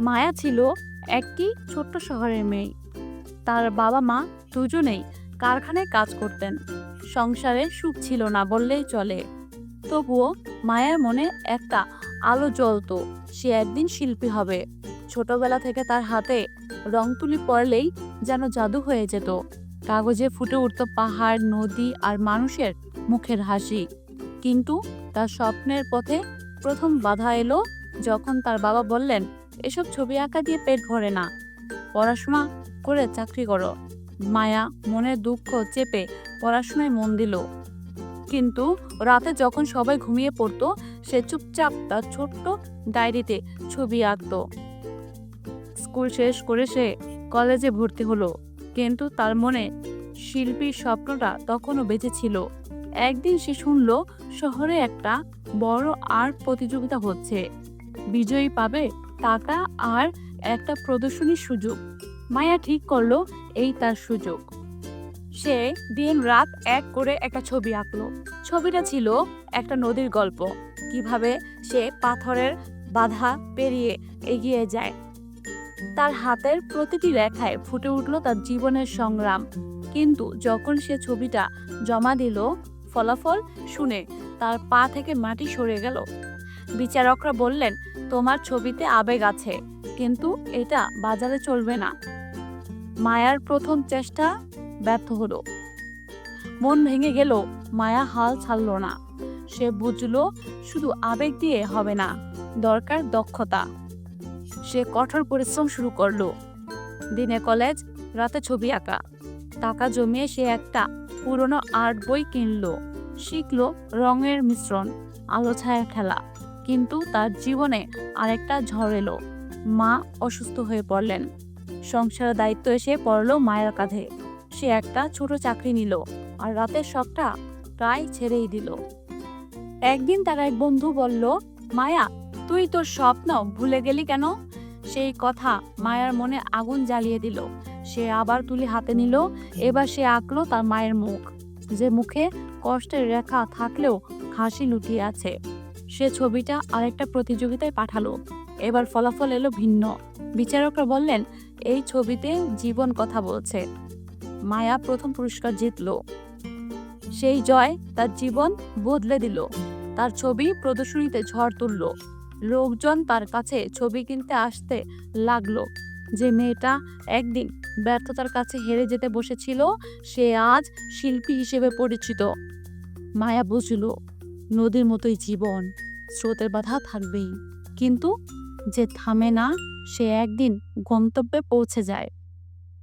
মায়া ছিল একটি ছোট্ট শহরের মেয়ে। তার বাবা মা দুজনেই কারখানায় কাজ করতেন। সংসারে সুখ ছিল না বললেই চলে। তবুও মায়ের মনে একটা আলো জ্বলতো, সে একদিন শিল্পী হবে। ছোটবেলা থেকে তার হাতে রং তুলি পড়লেই যেন জাদু হয়ে যেত। কাগজে ফুটে উঠত পাহাড়, নদী আর মানুষের মুখের হাসি। কিন্তু তার স্বপ্নের পথে প্রথম বাধা এলো যখন তার বাবা বললেন এসব ছবি আঁকা দিয়ে পেট ভরে না। পড়াশোনা করে চাকরি করো। মায়া মনের দুঃখ চেপে পড়াশোনায় মন দিল। কিন্তু রাতে যখন সবাই ঘুমিয়ে পড়তো, সে চুপচাপ তার ছোট্ট ডায়েরিতে ছবি আঁকতো। স্কুল শেষ করে সে কলেজে ভর্তি হলো। কিন্তু তার মনে শিল্পীর স্বপ্নটা তখনও বেঁচে ছিল। একদিন সে শুনলো, শহরে একটা বড় আর্ট প্রতিযোগিতা হচ্ছে। বিজয়ী পাবে টাকা আর একটা প্রদর্শনীর সুযোগ। মায়া ঠিক করল এই তার সুযোগ। সে দিন রাত এক করে একটা ছবি আঁকলো। ছবিটা ছিল একটা নদীর গল্প, কীভাবে সে পাথরের বাধা পেরিয়ে এগিয়ে যায়। তার হাতের প্রতিটি রেখায় ফুটে উঠল তার জীবনের সংগ্রাম। কিন্তু যখন সে ছবিটা জমা দিল, ফলাফল শুনে তার পা থেকে মাটি সরে গেল। বিচারকরা বললেন, তোমার ছবিতে আবেগ আছে, কিন্তু এটা বাজারে চলবে না। মায়ার প্রথম চেষ্টা ব্যর্থ হলো। মন ভেঙে গেল, মায়া হাল ছাড়ল না। সে বুঝলো, শুধু আবেগ দিয়ে হবে না, দরকার দক্ষতা। সে কঠোর পরিশ্রম শুরু করল। দিনে কলেজ, রাতে ছবি আঁকা। টাকা জমিয়ে সে একটা পুরনো আর্ট বই কিনলো। শিখল রঙের মিশ্রণ, আলো ছায়া খেলা। কিন্তু তার জীবনে আরেকটা ঝড় এলো। মা অসুস্থ হয়ে পড়লেন। সংসারের দায়িত্ব এসে পড়ল মায়ের কাঁধে। সে একটা ছোট চাকরি নিল আর রাতের শখটা প্রায় ছেড়েই দিল। একদিন তার এক বন্ধু বলল, মায়া, তুই তোর স্বপ্ন ভুলে গেলি কেন? সেই কথা মায়ার মনে আগুন জ্বালিয়ে দিল। সে আবার তুলি হাতে নিল। এবার সে আঁকলো তার মায়ের মুখ। যে মুখে কষ্টের রেখা থাকলেও হাসি লুটিয়ে আছে। সে ছবিটা আরেকটা প্রতিযোগিতায় পাঠালো। এবার ফলাফল এলো ভিন্ন। বিচারকরা বললেন, এই ছবিতে জীবন কথা বলছে। মায়া প্রথম পুরস্কার জিতলো। সেই জয় তার জীবন বদলে দিল। তার ছবি প্রদর্শনীতে ঝড় তুলল। লোকজন তার কাছে ছবি কিনতে আসতে লাগল। যে মেয়েটা একদিন ব্যর্থতার কাছে হেরে যেতে বসেছিল, সে আজ শিল্পী হিসেবে পরিচিত। মায়া বুঝল নদীর মতোই জীবন, স্রোতের বাধা থাকবেই। কিন্তু যে থামে না, সে একদিন গন্তব্যে পৌঁছে যায়।